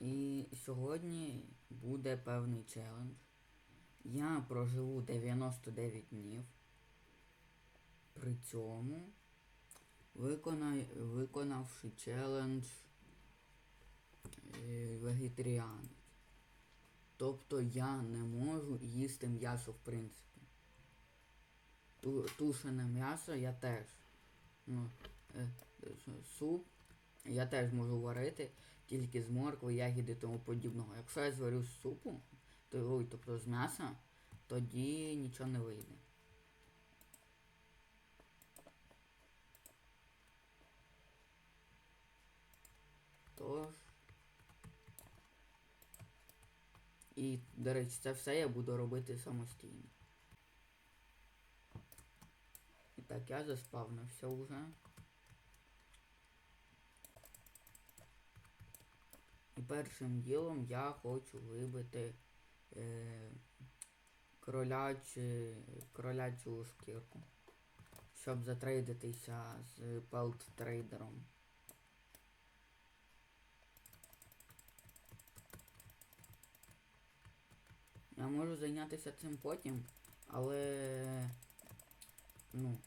І сьогодні буде певний челендж. Я проживу 99 днів. При цьому виконай, виконавши челендж е, вегетаріанець. Тобто я не можу їсти м'ясо в принципі. Ту, тушене м'ясо я теж. Ну, е, е, суп я теж можу варити тільки з моркви, ягіди і тому подібного. Якщо я зварю з супу, то, ой, тобто з м'яса, тоді нічого не вийде. Тож. І, до речі, це все я буду робити самостійно. І так, я заспавнився вже. І першим ділом я хочу вибити е, кролячі, кролячу шкірку, щоб затрейдитися з пелт трейдером. Я можу зайнятися цим потім, але ну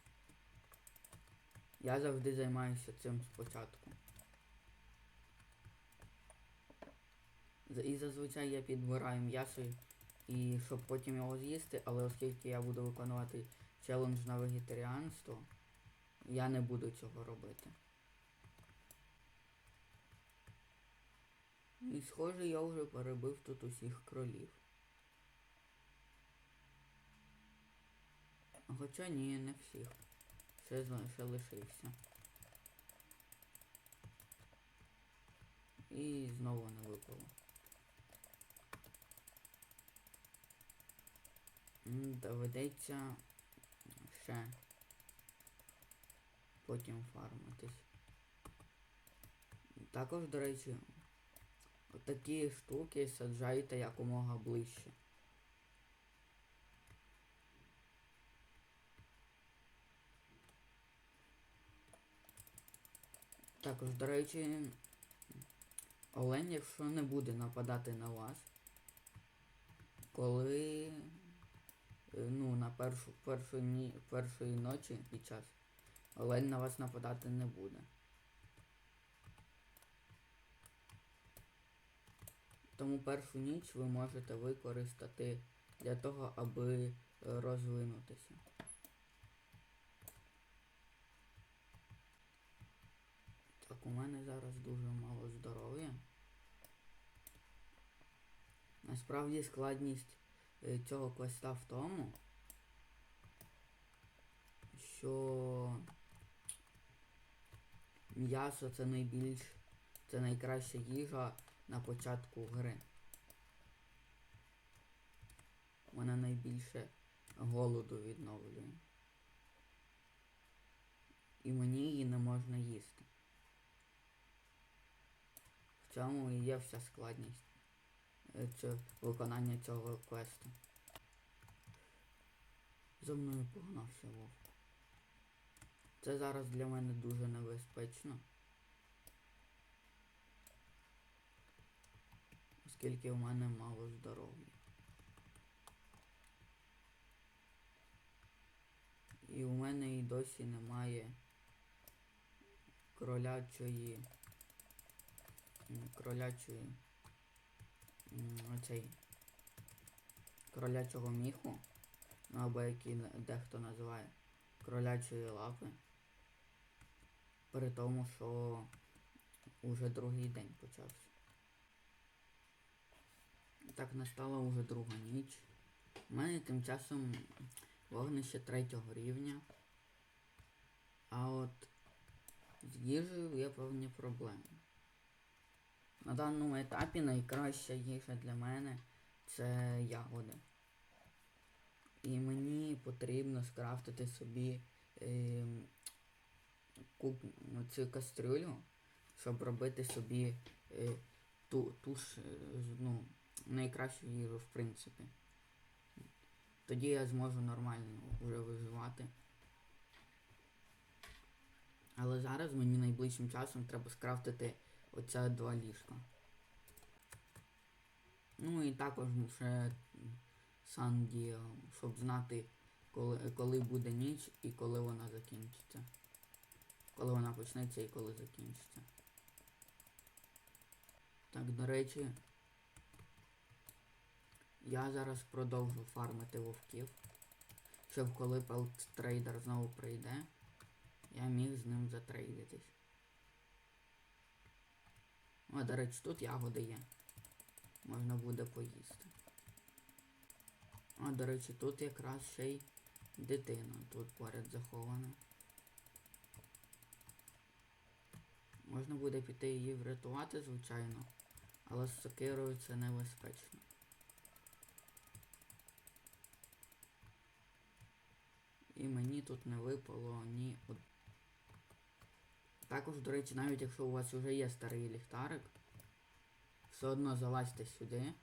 я завжди займаюся цим спочатку. І зазвичай я підбираю м'ясо, і щоб потім його з'їсти, але оскільки я буду виконувати челендж на вегетаріанство, я не буду цього робити. І схоже, я вже перебив тут усіх кролів. Хоча ні, не всіх. Ще, ще лишився. І знову не випало. Доведеться ще потім фармитись. Також, до речі, такі штуки саджайте якомога ближче. Також, до речі, олень, якщо не буде нападати на вас, коли ну, на першу, першу ні, першої ночі під час олень на вас нападати не буде. Тому першу ніч ви можете використати для того, аби е, розвинутися. Так, у мене зараз дуже мало здоров'я. Насправді складність е, цього квеста в тому, що м'ясо це найбільш це найкраща їжа на початку гри. Вона найбільше голоду відновлює. І мені її не можна їсти. В цьому і є вся складність е, цього, виконання цього квесту. За мною погнався вовк. Це зараз для мене дуже небезпечно. Оскільки в мене мало здоров'я. І у мене і досі немає кролячої кролячої оцей кролячого міху, ну або який дехто називає кролячої лапи. При тому, що уже другий день почався. Так настала уже друга ніч. У мене тим часом вогнище третього рівня. А от з їжею є певні проблеми. На даному етапі найкраща їжа для мене це ягоди. І мені потрібно скрафтити собі ем, куп, цю кастрюлю, щоб робити собі е, ту, ту ж, е, ну, найкращу їжу в принципі. Тоді я зможу нормально вже виживати. Але зараз мені найближчим часом треба скрафтити оця два ліжка. Ну і також ще Сандіо, щоб знати, коли, коли буде ніч і коли вона закінчиться. Коли вона почнеться і коли закінчиться. Так, до речі, я зараз продовжу фармити вовків, щоб коли трейдер знову прийде, я міг з ним затрейдитись. О, до речі, тут ягоди є. Можна буде поїсти. А, до речі, тут якраз ще й дитина тут поряд захована. Можна буде піти її врятувати, звичайно, але з сокирою це небезпечно. І мені тут не випало ні од... Також, до речі, навіть якщо у вас вже є старий ліхтарик, все одно залазьте сюди.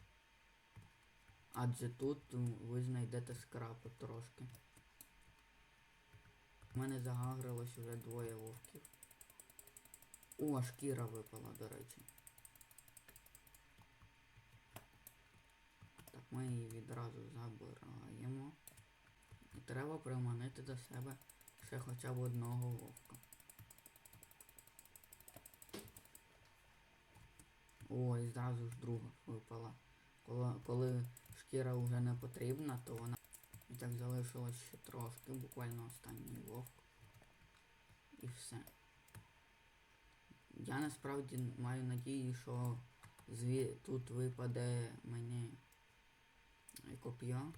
Адже тут ви знайдете скрапу трошки. У мене загагрилось вже двоє вовків. О, шкіра випала, до речі. Так, ми її відразу забираємо. І треба приманити до себе ще хоча б одного вовка. О, і зразу ж друга випала. Коли, коли шкіра вже не потрібна, то вона... І так залишилось ще трошки, буквально останній вовк. І все. Я насправді маю надію, що зві... тут випаде мені коп'я.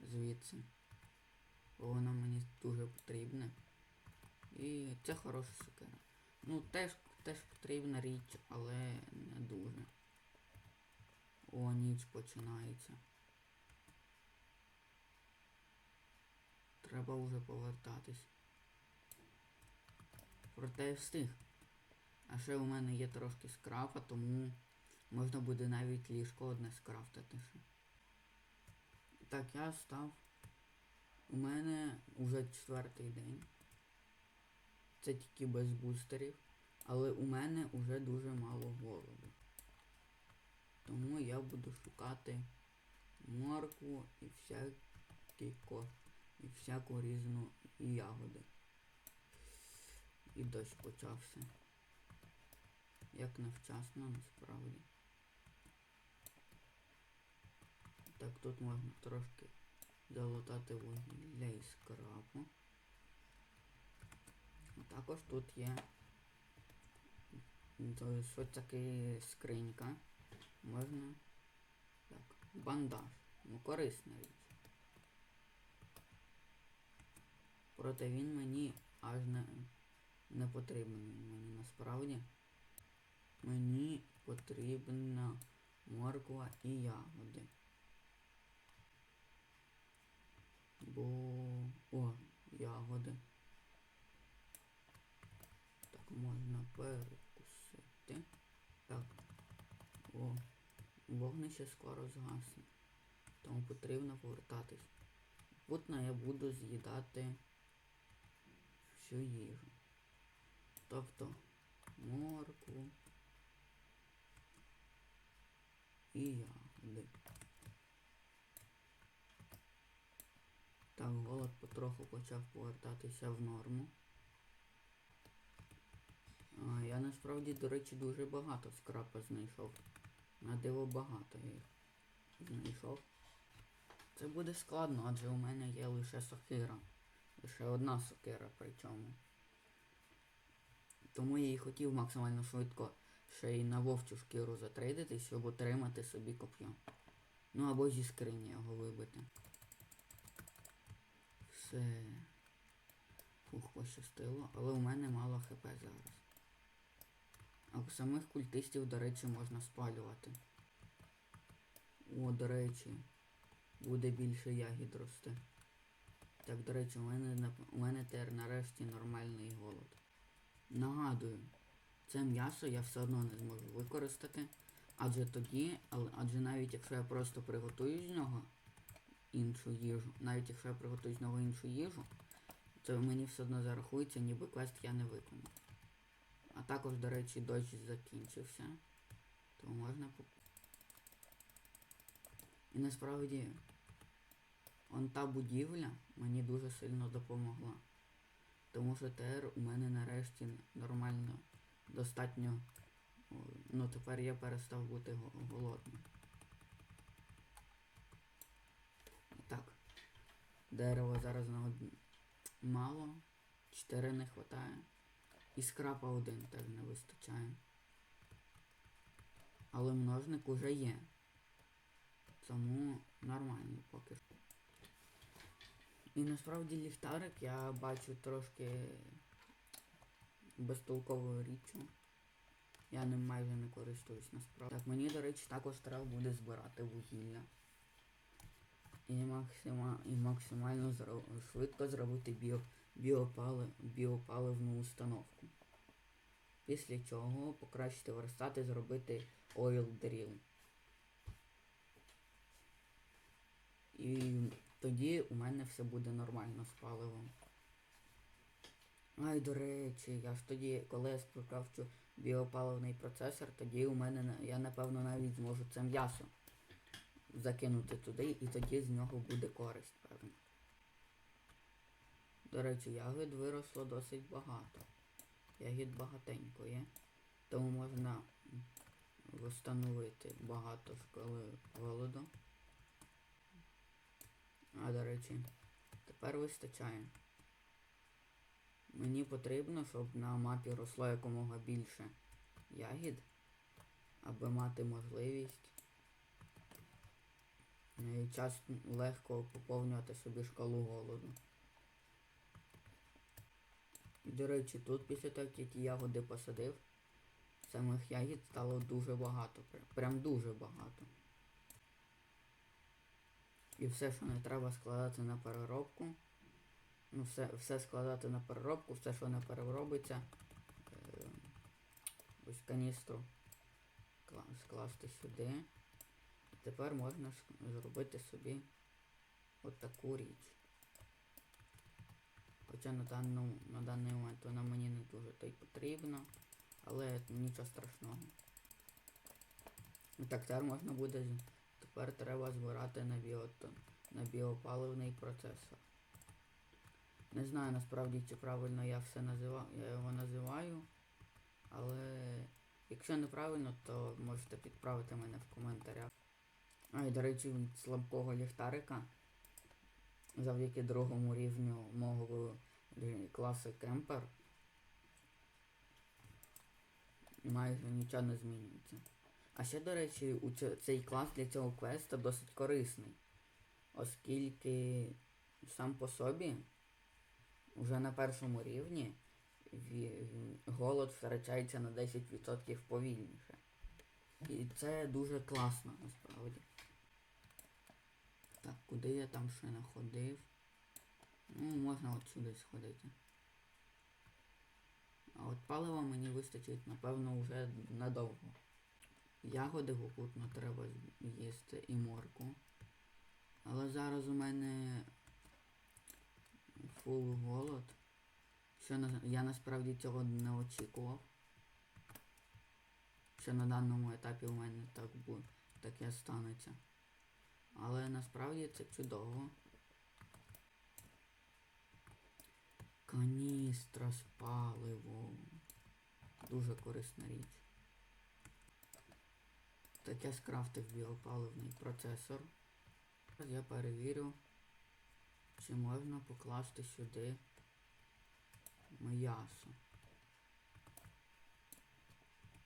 Звідси. Бо воно мені дуже потрібне. І це хороша сукера. Ну теж теж потрібна річ, але не дуже. О, ніч починається. Треба вже повертатись. Проте я встиг. А ще у мене є трошки скрапа, тому можна буде навіть ліжко одне скрафтити ще. Так, я став. У мене вже четвертий день. Це тільки без бустерів. Але у мене вже дуже мало голоду. Тому я буду шукати моркву і всякі ко... і всяку різну і ягоди. І дощ почався. Як невчасно насправді. Так, тут можна трошки залутати вугілля і скрапу. Також тут є що таке скринька. Можна. Так, бандаж. Ну корисна річ. Проте він мені аж не, не потрібен мені насправді. Мені потрібна морква і ягоди. Бо... О, ягоди. Можна перекусити. Так. О, вогнище скоро згасне. Тому потрібно повертатись. Путно я буду з'їдати всю їжу. Тобто моркву і ягоди. Так, голод потроху почав повертатися в норму. Я насправді, до речі, дуже багато скрапа знайшов. На диво багато їх знайшов. Це буде складно, адже у мене є лише сокира. Лише одна сокира причому. Тому я і хотів максимально швидко ще й на вовчу шкіру затрейдити, щоб отримати собі коп'я. Ну або зі скрині його вибити. Все. Фух, пощастило, але у мене мало хп зараз. А у самих культистів, до речі, можна спалювати. О, до речі, буде більше ягід рости. Так, до речі, у мене у мене тепер нарешті нормальний голод. Нагадую, це м'ясо я все одно не зможу використати. Адже тоді, адже навіть якщо я просто приготую з нього іншу їжу, навіть якщо я приготую з нього іншу їжу, то мені все одно зарахується, ніби квест я не виконав. А також, до речі, дощ закінчився. То можна. І насправді он та будівля мені дуже сильно допомогла. Тому що тепер у мене нарешті нормально достатньо. Ну тепер я перестав бути голодним. Так. Дерева зараз на мало. Чотири не вистачає. І скрапа один теж не вистачає. Але множник уже є. Тому нормально поки що. І насправді ліхтарик я бачу трошки безтолковою річчю. Я ним майже не користуюсь насправді. Так, мені, до речі, також треба буде збирати вугілля. І, максима, і максимально зро- швидко зробити біопали, біопаливну установку. Після чого покращити верстат і зробити oil drill. І тоді у мене все буде нормально з паливом. Ай, до речі, я ж тоді, коли я співкравчу біопаливний процесор, тоді у мене я напевно навіть зможу це м'ясо закинути туди, і тоді з нього буде користь, певно. До речі, ягід виросло досить багато. Ягід багатенько є. Тому можна встановити багато школи голоду. А, до речі, тепер вистачає. Мені потрібно, щоб на мапі росло якомога більше ягід, аби мати можливість е, час легко поповнювати собі шкалу голоду. До речі, тут після того, як я ягоди посадив, самих ягід стало дуже багато. прям- дуже багато. І все, що не треба складати на переробку. Ну, все, все складати на переробку, все, що не переробиться. Е, ось каністру скласти сюди. Тепер можна зробити собі от річ. Хоча на, даному, на даний момент вона мені не дуже то й потрібна, але нічого страшного. І так тепер можна буде. Тепер треба збирати на, біото, на біопаливний процесор. Не знаю насправді, чи правильно я все називаю, я його називаю. Але якщо неправильно, то можете підправити мене в коментарях. А і до речі, від слабкого ліхтарика завдяки другому рівню мого класу кемпер майже нічого не змінюється. А ще, до речі, у цей клас для цього квеста досить корисний, оскільки сам по собі уже на першому рівні голод втрачається на 10% повільніше. І це дуже класно насправді. Так, куди я там ще не ходив? Ну, можна от сюди сходити. А от палива мені вистачить, напевно, вже надовго. Ягоди попутно треба їсти і морку. Але зараз у мене фул голод. Що на, я насправді цього не очікував. Що на даному етапі у мене так буде, таке станеться. Але насправді це чудово. Каністра з паливом. Дуже корисна річ. Так я скрафтив біопаливний процесор. Зараз я перевірю, чи можна покласти сюди м'ясо.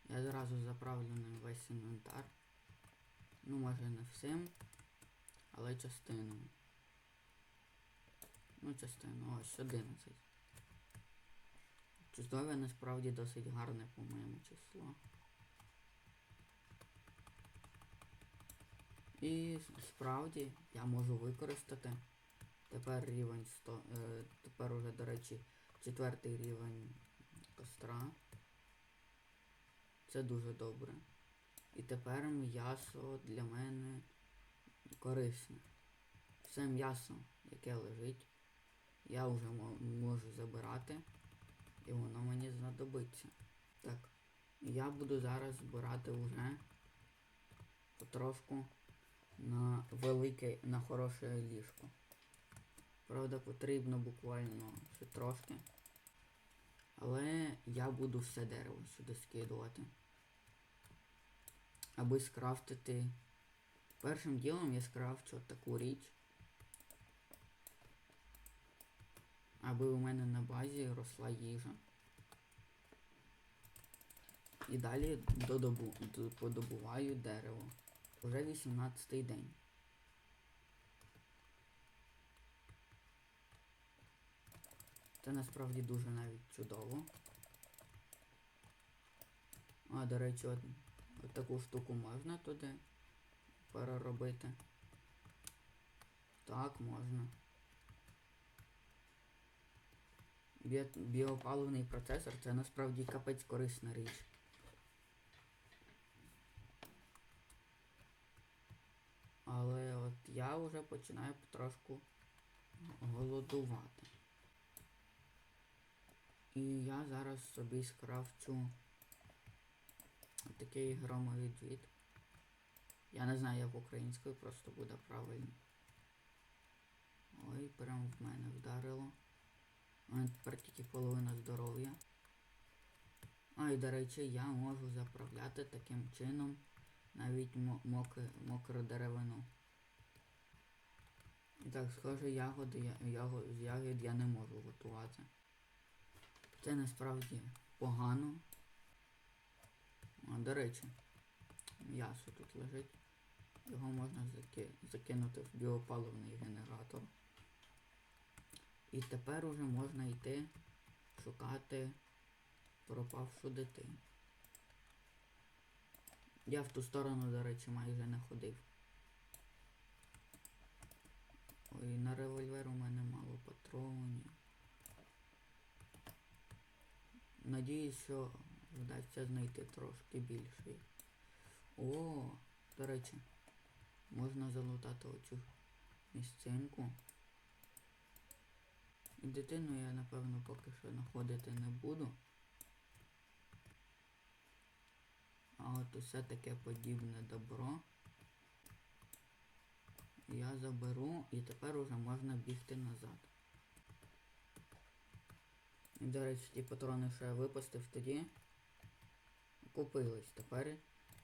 Я зразу заправлю на весь інвентар. Ну, може не всім, але частину. Ну, частину, ось 11. Чудове насправді досить гарне, по-моєму, число. І справді я можу використати тепер рівень 100, е, тепер уже, до речі, четвертий рівень костра. Це дуже добре. І тепер м'ясо для мене корисне. Все м'ясо, яке лежить, я вже можу забирати, і воно мені знадобиться. Так. Я буду зараз збирати вже потрошку на велике, на хороше ліжко. Правда, потрібно буквально ще трошки. Але я буду все дерево сюди скидувати. Аби скрафтити. Першим ділом я скрафчу таку річ. Аби у мене на базі росла їжа. І далі додобу, подобуваю дерево. Уже 18-й день. Це насправді дуже навіть чудово. А, до речі, от, от таку штуку можна туди переробити. Так, можна. Біо, біопаливний процесор це насправді капець корисна річ. Але от я вже починаю потрошку голодувати. І я зараз собі скрафчу такий громовий джит. Я не знаю, як українською просто буде правильно. Ой, прям в мене вдарило. У мене тепер тільки половина здоров'я. А, і до речі, я можу заправляти таким чином навіть мо- мокру деревину. Так, схоже, ягоди, я, з ягід я не можу готувати. Це насправді погано. А, до речі, м'ясо тут лежить. Його можна закинути в біопаливний генератор. І тепер уже можна йти шукати пропавшу дитину. Я в ту сторону, до речі, майже не ходив. Ой, на револьвер у мене мало патронів. Надіюсь, що вдасться знайти трошки більший. О, до речі, можна залутати оцю місцинку. І дитину я, напевно, поки що знаходити не буду. А от усе таке подібне добро. Я заберу і тепер уже можна бігти назад. І, до речі, ті патрони, що я випустив тоді, купились. Тепер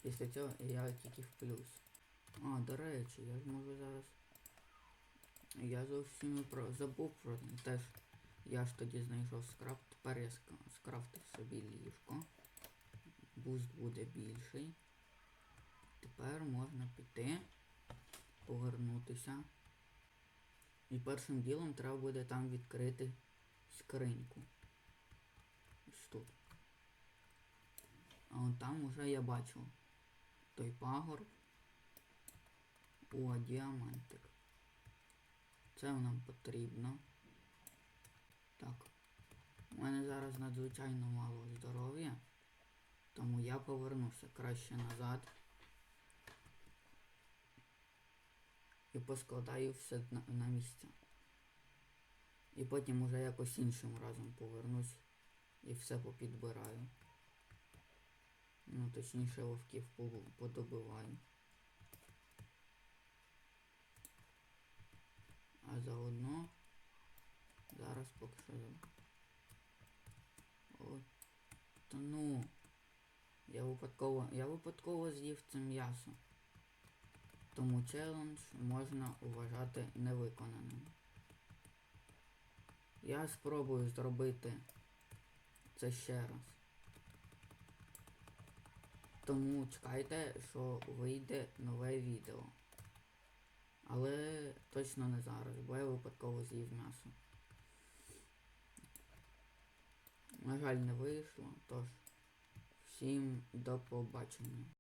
після цього я тільки в плюс. А, до речі, я ж можу зараз. Я зовсім про забув про теж. Я ж тоді знайшов скраб, тепер я скрафтив собі ліжко. Буст буде більший. Тепер можна піти, повернутися. І першим ділом треба буде там відкрити скриньку. Ось тут. А от там уже я бачу той пагорб. О, діамантик. Це нам потрібно. Так. У мене зараз надзвичайно мало здоров'я. Тому я повернуся краще назад. І поскладаю все на, на місце. І потім уже якось іншим разом повернусь і все попідбираю. Ну, точніше вовків подобиваю. А заодно зараз поки що. за- О, та ну. Я випадково. Я випадково з'їв це м'ясо. Тому челендж можна вважати невиконаним. Я спробую зробити це ще раз. Тому чекайте, що вийде нове відео. Але точно не зараз, бо я випадково з'їв м'ясо. На жаль, не вийшло, тож всім до побачення.